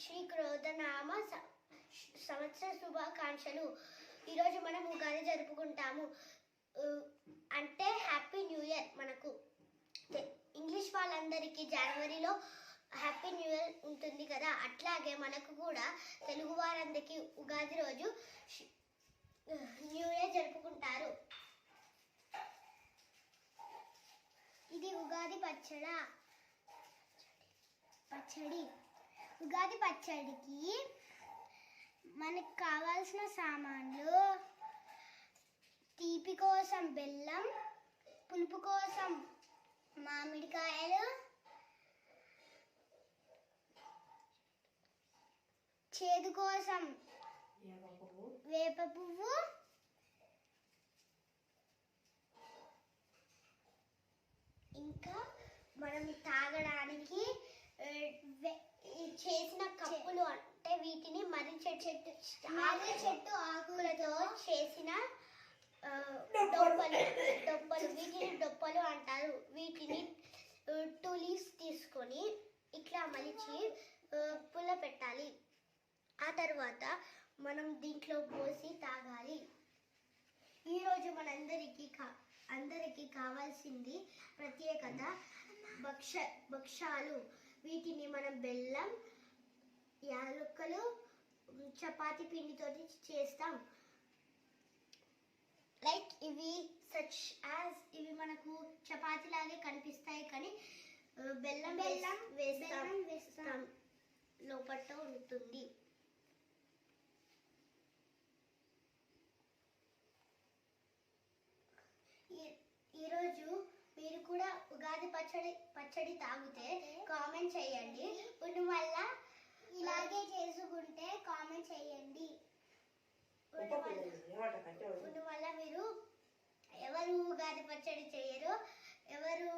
శ్రీ క్రోధనామ సంవత్సర శుభాకాంక్షలు. ఈరోజు మనం ఉగాది జరుపుకుంటాము. అంటే హ్యాపీ న్యూ ఇయర్ మనకు. ఇంగ్లీష్ వాళ్ళందరికీ జనవరిలో హ్యాపీ న్యూ ఇయర్ ఉంటుంది కదా. అట్లాగే మనకు కూడా తెలుగు వారందరికీ ఉగాది రోజు న్యూ ఇయర్ జరుపుకుంటారు. ఇది ఉగాది పచ్చడ. పచ్చడి. ఉగాది పచ్చడికి మనకు కావాల్సిన సామాన్లు తీపి కోసం బెల్లం పులుపు కోసం మామిడికాయలు చేదు కోసం వేప పువ్వు ఇంకా మనం తాగడానికి చేసిన కప్పులు అంటే వీటిని మర్రి చెట్టు మర్రి చెట్టు ఆకులతో చేసిన డొప్పలు. డొప్పలు వీటిని డొప్పలు అంటారు. వీటిని టూ లీవ్స్ తీసుకొని ఇట్లా మలిచి పుల్ల పెట్టాలి. ఆ తర్వాత మనం దీంట్లో పోసి తాగాలి. ఈరోజు మనందరికీ కా అందరికీ కావాల్సింది ప్రత్యేకత భక్ష భక్షాలు. వీటిని మనం బెల్లం యాలక్కలు చపాతి పిండితోటి చేస్తాం. లైక్ ఇవి సచ్ యాజ్ ఇవి మనకు చపాతి లాగే కనిపిస్తాయి కానీ బెల్లం బెల్లం వేస్తాం. వేస్తాం. లోపల ఉంటుంది. ఈ- ఈరోజు మీరు కూడా ఉగాది పచ్చడి పచ్చడి తాగితే కామెంట్ చేయండి. చేయండి. వల్ల మీరు ఎవరు ఉగాది పచ్చడి చేయరు ఎవరు